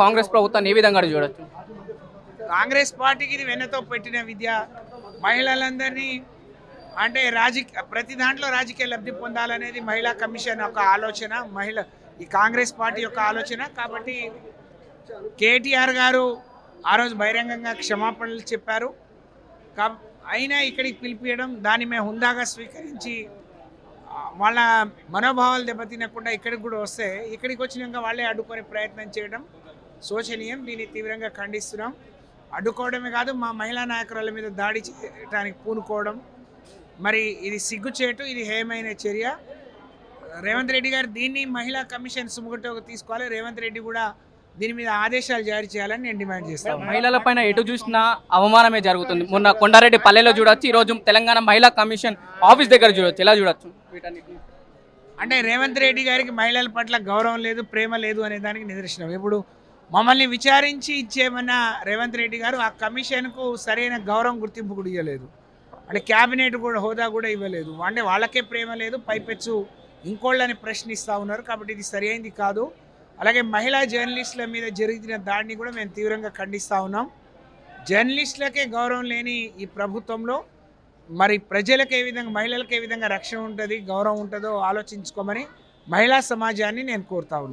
కాంగ్రెస్ ప్రభుత్వాన్ని ఏ విధంగా చూడొచ్చు? కాంగ్రెస్ పార్టీకి ఇది వెన్నతో పెట్టిన విద్య. మహిళలందరినీ అంటే రాజకీయ ప్రతి దాంట్లో రాజకీయ లబ్ధి పొందాలనేది మహిళా కమిషన్ యొక్క ఆలోచన మహిళ ఈ కాంగ్రెస్ పార్టీ యొక్క ఆలోచన. కాబట్టి కేటీఆర్ గారు ఆ రోజు బహిరంగంగా క్షమాపణలు చెప్పారు. కా అయినా ఇక్కడికి పిలిపించడం దాన్ని మేము హుందాగా స్వీకరించి వాళ్ళ మనోభావాలు దెబ్బతినకుండా ఇక్కడికి కూడా వస్తే ఇక్కడికి వచ్చినాక వాళ్ళే అడ్డుకునే ప్రయత్నం చేయడం శోచనీయం. దీన్ని తీవ్రంగా ఖండిస్తున్నాం. అడ్డుకోవడమే కాదు మా మహిళా నాయకురాల మీద దాడి చేయడానికి పూనుకోవడం. మరి ఇది సిగ్గుచేటు ఇది హేయమైన చర్య. రేవంత్ రెడ్డి గారు దీన్ని మహిళా కమిషన్ సుముగటోకి తీసుకోవాలి. రేవంత్ రెడ్డి కూడా దీని మీద ఆదేశాలు జారీ చేయాలని నేను డిమాండ్ చేస్తాను. మహిళల పైన ఎటు చూసినా అవమానమే జరుగుతుంది. మొన్న కొండారెడ్డి పల్లెలో చూడొచ్చు ఈ రోజు తెలంగాణ మహిళా కమిషన్ ఆఫీస్ దగ్గర చూడొచ్చు. ఎలా చూడొచ్చు? వీటన్నిటిని. అంటే రేవంత్ రెడ్డి గారికి మహిళల పట్ల గౌరవం లేదు ప్రేమ లేదు అనే దానికి నిదర్శనం. ఇప్పుడు మమ్మల్ని విచారించి ఇచ్చేమన్న రేవంత్ రెడ్డి గారు ఆ కమిషన్కు సరైన గౌరవం గుర్తింపు కూడా ఇవ్వలేదు అంటే క్యాబినెట్ కూడా హోదా కూడా ఇవ్వలేదు. అంటే వాళ్ళకే ప్రేమ లేదు పైపెచ్చు ఇంకోళ్ళని ప్రశ్నిస్తూ ఉన్నారు కాబట్టి ఇది సరైనది కాదు. అలాగే మహిళా జర్నలిస్టుల మీద జరిగిన దాడిని కూడా మేము తీవ్రంగా ఖండిస్తూ ఉన్నాం. జర్నలిస్టులకే గౌరవం లేని ఈ ప్రభుత్వంలో మరి ప్రజలకు ఏ విధంగా మహిళలకు ఏ విధంగా రక్షణ ఉంటుంది గౌరవం ఉంటుందో ఆలోచించుకోమని మహిళా సమాజాన్ని నేను కోరుతా ఉన్నాను